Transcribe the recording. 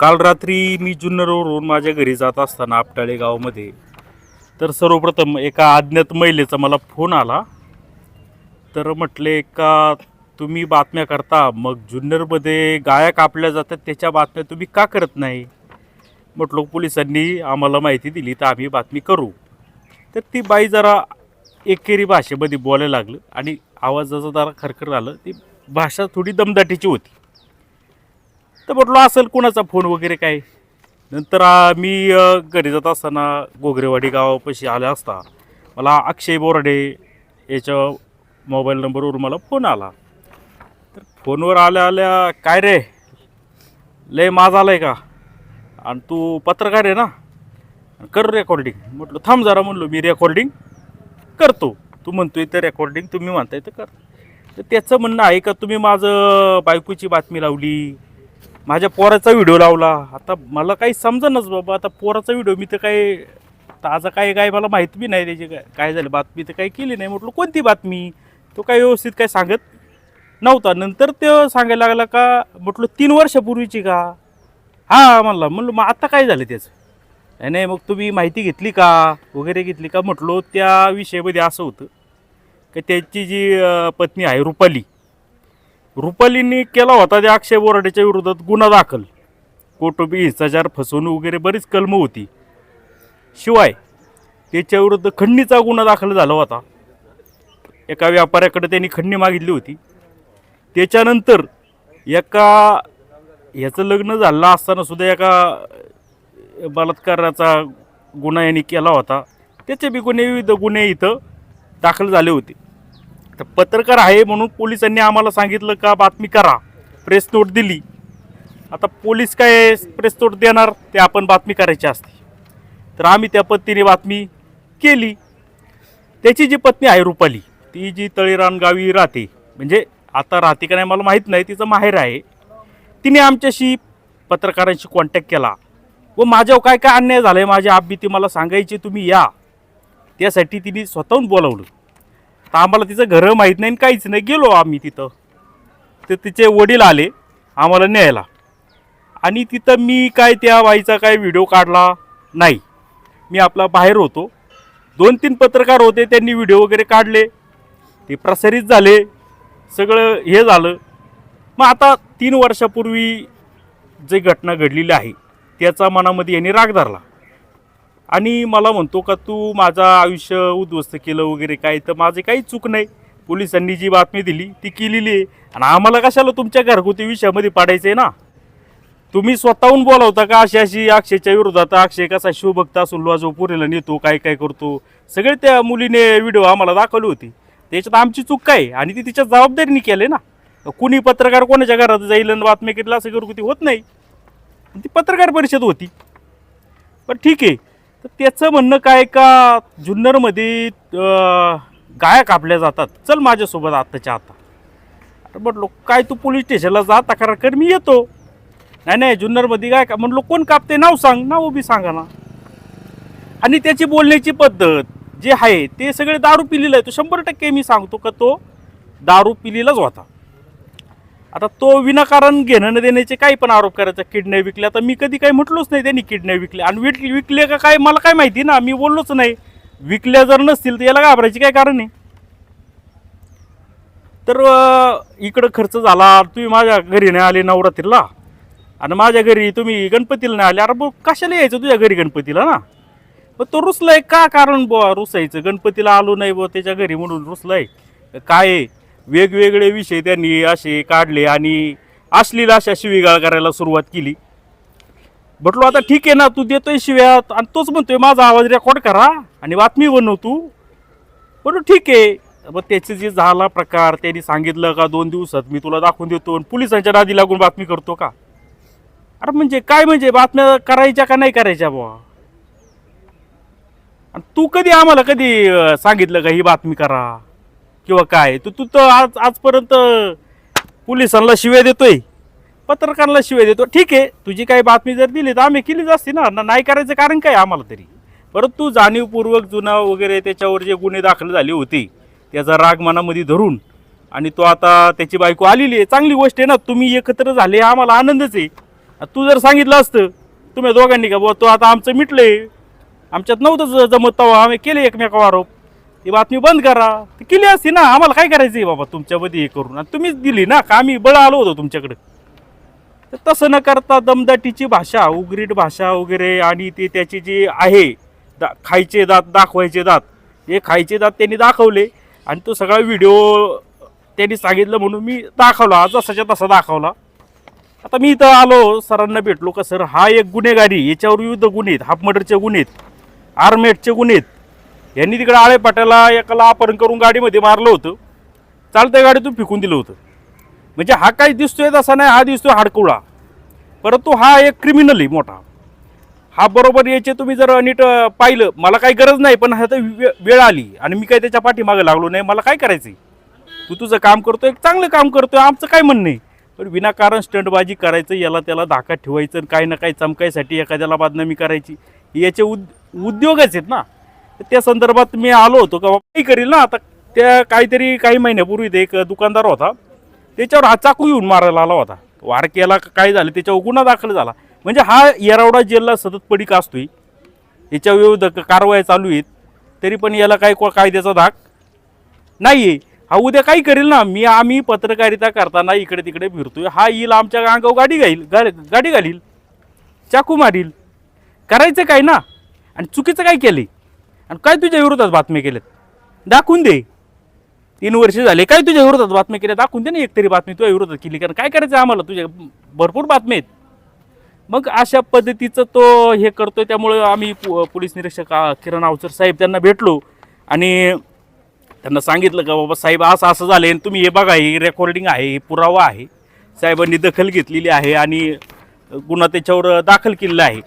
काल रात्री मी जुन्नरवरून माझ्या घरी जात असताना आपटाळे गावामध्ये तर सर्वप्रथम एका अज्ञात महिलेचा मला फोन आला. तर म्हटले का तुम्ही बातम्या करता? मग जुन्नरमध्ये गाया कापल्या जातात त्याच्या बातम्या तुम्ही का करत नाही? म्हटलं पोलिसांनी आम्हाला माहिती दिली तर आम्ही बातमी करू. तर ती बाई जरा एकेरी भाषेमध्ये बोलायला लागलं आणि आवाजाचं जरा खरखर आलं ती भाषा थोडी दमदाटीची होती. तर म्हटलं असेल कुणाचा फोन वगैरे काय? नंतर मी घरी जात असताना गोगरेवाडी गावापाशी आले असता. मला अक्षय बोराडे याच्या मोबाईल नंबरवर मला फोन आला. तर फोनवर आल्या आल्या काय रे? लय माझा आला आहे का? आणि तू पत्रकार आहे ना? कर रेकॉर्डिंग म्हटलं थांब जरा म्हणलो मी रेकॉर्डिंग करतो. तू म्हणतोय तर रेकॉर्डिंग तुम्ही म्हणताय तर कर. तर त्याचं म्हणणं आहे का तुम्ही माझं बायकोची बातमी लावली माझ्या पोराचा व्हिडिओ लावला. आता मला काही समजेनच बाबा आता पोराचा व्हिडिओ मी तर काही ताजा काय काय मला माहीत बी नाही त्याची काय काय झालं. बातमी तर काही केली नाही. म्हटलं कोणती बातमी? तो काय व्यवस्थित काय सांगत नव्हता. नंतर ते सांगायला लागला का म्हटलं तीन वर्षापूर्वीची का? हा म्हणला. म्हणलं मग आता काय झालं त्याचं? नाही नाही मग तुम्ही माहिती घेतली का? वगैरे घेतली का? म्हटलो त्या विषयामध्ये असं होतं की त्याची जी पत्नी आहे रुपाली रुपालींनी केला होता त्या अक्षय बोराडेच्या विरोधात गुन्हा दाखल. कोटोबी हिंसाचार फसवणूक वगैरे बरीच कलमं होती. शिवाय त्याच्याविरुद्ध खंडणीचा गुन्हा दाखल झाला होता. एका व्यापाऱ्याकडे त्यांनी खंडणी मागितली होती. त्याच्यानंतर एका ह्याचं लग्न झालं असताना सुद्धा एका बलात्काराचा गुन्हा यांनी केला होता. त्याचे बी गुन्हे विविध गुन्हे इथं दाखल झाले होते. तर पत्रकार आहे म्हणून पोलिसांनी आम्हाला सांगितलं का बातमी करा. प्रेस नोट दिली. आता पोलीस काय प्रेस नोट देणार? ते आपण बातमी करायची असते. तर आम्ही त्या पद्धतीने बातमी केली. त्याची जी पत्नी आहे रुपाली ती जी तळीरान गावी राहते म्हणजे आता राहते का नाही मला माहीत नाही तिचं माहेर आहे. तिने आमच्याशी पत्रकारांशी कॉन्टॅक्ट केला. व माझ्यावर काय काय अन्याय झाला आहे माझ्या आब्बी ती मला सांगायची तुम्ही या. त्यासाठी तिने स्वतःहून बोलावलं. तर आम्हाला तिचं घरं माहीत नाही काहीच नाही. गेलो आम्ही तिथं. तर तिचे वडील आले आम्हाला न्यायला. आणि तिथं मी काय त्या बाईचा काय व्हिडिओ काढला नाही. मी आपला बाहेर होतो. दोन तीन पत्रकार होते त्यांनी व्हिडिओ वगैरे काढले. ते प्रसारित झाले. सगळं हे झालं. मग आता तीन वर्षापूर्वी जे घटना घडलेली आहे त्याचा मनामध्ये यांनी राग धरला. आणि मला म्हणतो का तू माझं आयुष्य उद्ध्वस्त केलं वगैरे काय? तर माझे काही चूक नाही. पोलिसांनी जी बातमी दिली ती केलेली आहे. आणि आम्हाला कशाला तुमच्या घरगुती विषयामध्ये पाडायचं आहे ना? तुम्ही स्वतःहून बोलावता का अशी अशी अक्षयच्या विरोधात अक्षय कसा शिवभक्त असून लोजो पुरेला नेतो काय काय करतो? सगळे त्या मुलीने व्हिडिओ आम्हाला दाखवली होती. त्याच्यात आमची चूक काय? आणि ती तिच्या जबाबदारीने केले ना? कुणी पत्रकार कोणाच्या घरात जाईल आणि बातमी केली असं घरगुती होत नाही. ती पत्रकार परिषद होती. पण ठीक आहे. तर त्याचं म्हणणं काय का जुन्नरमध्ये गाया कापल्या जातात. चल माझ्यासोबत आत्ताच्या आता. अरे म्हटलो काय तू पोलीस स्टेशनला जा तक्रार कर मी येतो. नाही नाही जुन्नरमध्ये काय का म्हणलो कोण कापते नाव सांग नाव बी सांगा ना. आणि त्याची बोलण्याची पद्धत जे आहे ते सगळे दारू पिलेलं आहे तो शंभर टक्के मी सांगतो का तो दारू पिलेलाच होता. आता तो विनाकारण घेणं न देण्याचे काही पण आरोप करायचा. किडनॅप विकल्या. तर मी कधी काही म्हटलोच नाही त्यांनी किडनॅप विकल्या. आणि विक विकले का काय मला काय माहिती ना मी बोललोच नाही. विकल्या जर नसतील तर याला घाबरायचे काय कारण आहे? तर इकडं खर्च झाला. तुम्ही माझ्या घरी नाही आले नवरात्रीला. आणि माझ्या घरी तुम्ही गणपतीला नाही आले. अरे बो कशाला यायचं तुझ्या घरी गणपतीला ना? मग तो रुसलाय. का कारण बुवा रुसायचं? गणपतीला आलो नाही बुवा त्याच्या घरी म्हणून रुसलाय. काय आहे? वेगवेगळे विषय त्यांनी असे काढले आणि अश्लील अशा शिवीगाळ करायला सुरुवात केली. म्हटलो आता ठीक आहे ना तू देतोय शिव्यात आणि तोच म्हणतोय माझा आवाज रेकॉर्ड करा आणि बातमी बनव तू. बरं ठीक आहे. मग त्याचे जे झाला प्रकार त्यांनी सांगितलं का दोन दिवसात मी तुला दाखवून देतो आणि पोलिसांच्या नादी लागून बातमी करतो का? अरे म्हणजे काय म्हणजे? बातम्या करायच्या का नाही करायच्या बुवा? आणि तू कधी आम्हाला कधी सांगितलं का ही बातमी करा? किंवा काय? तू तू तर आज आजपर्यंत पोलिसांना शिव्या देतोय. पत्रकारांना शिव्या देतो. ठीक आहे तुझी काही बातमी जर दिली तर आम्ही केलीच असती ना. ना- नाही करायचं कारण काय आम्हाला तरी? परंतु जाणीवपूर्वक जुना वगैरे त्याच्यावर जे गुन्हे दाखल झाले होते त्याचा राग मनामध्ये धरून आणि तो आता त्याची बायको आलेली आहे. चांगली गोष्ट आहे ना तुम्ही एकत्र झाले आम्हाला आनंदच आहे. तू जर सांगितलं असतं तुम्ही दोघांनी का बुवा तो आता आमचं मिटलंय. आमच्यात नव्हतं जमत तेव्हा आम्ही केले एकमेकावर आरोप. ही बातमी बंद करा. ती केली असती ना आम्हाला काय करायचं आहे बाबा तुमच्यामध्ये हे करून? आणि तुम्हीच दिली ना का आम्ही बळ आलो होतो तुमच्याकडे? तर तसं न करता दमदाटीची भाषा उगरीट भाषा वगैरे आणि ते त्याची जी आहे दा खायचे दात दाखवायचे दात हे खायचे दात त्यांनी दाखवले. आणि तो सगळा व्हिडिओ त्यांनी सांगितलं म्हणून मी दाखवला. जसाच्या तसा दाखवला. आता मी इथं आलो सरांना भेटलो का सर हा एक गुन्हेगारी याच्यावर विविध गुन्हे आहेत. हाफ मर्डरचे गुन्हे आहेत. आर्मेटचे गुन्हे आहेत. यांनी तिकडे आळे पाट्याला एकाला अपहरण करून गाडीमध्ये मारलं होतं. चालत्या गाडीतून फेकून दिलं होतं. म्हणजे हा काही दिसतोय तसा नाही हा दिसतोय हाडकुळा. परंतु हा एक क्रिमिनल आहे मोठा. हा बरोबर याचे तुम्ही जर नीट पाहिलं मला काही गरज नाही पण आता वेळ आली आणि मी काही त्याच्या पाठीमागं लागलो नाही मला काय करायचं तू तुझं काम करतोय चांगलं काम करतोय आमचं काय म्हणणं आहे? पण विनाकारण स्टंटबाजी करायचं याला त्याला धाकात ठेवायचं आणि काही ना काही चमकायसाठी एखाद्याला बदनामी करायची. याचे उद उद्योगच आहेत ना. तर त्या संदर्भात मी आलो होतो का काही करील ना आता त्या काहीतरी काही महिन्यापूर्वी ते एक दुकानदार होता त्याच्यावर हा चाकू येऊन मारायला आला होता. वार केला काय झालं त्याच्यावर गुन्हा दाखल झाला. म्हणजे हा येरावडा जेलला सतत पडीक असतोय. याच्या विरुद्ध कारवाया चालू आहेत. तरी पण याला काही कायद्याचा धाक नाही आहे हा उद्या काही करेल ना मी आम्ही पत्रकारिता करताना इकडे तिकडे फिरतोय. हा येईल आमच्या अंगावर गाडी घाईल गा- गाडी घालील. चाकू मारील. करायचं काय ना? आणि चुकीचं काय केले आणि काय तुझ्या विरोधात बातमी केल्यात? दाखवून दे. तीन वर्ष झाले काय तुझ्या विरोधात बातम्या केल्या दाखवून दे ना एक तरी बातमी तुझ्या विरोधात केली कारण काय करायचं आम्हाला? तुझ्या भरपूर बातम्या आहेत. मग अशा पद्धतीचं तो हे करतोय त्यामुळं आम्ही पोलीस निरीक्षक किरण अवचर साहेब त्यांना भेटलो. आणि त्यांना सांगितलं का बाबा साहेब असं असं झालं आणि तुम्ही हे बघा हे रेकॉर्डिंग आहे हे पुरावा आहे. साहेबांनी दखल घेतलेली आहे आणि गुन्हा त्याच्यावर दाखल केलेला आहे.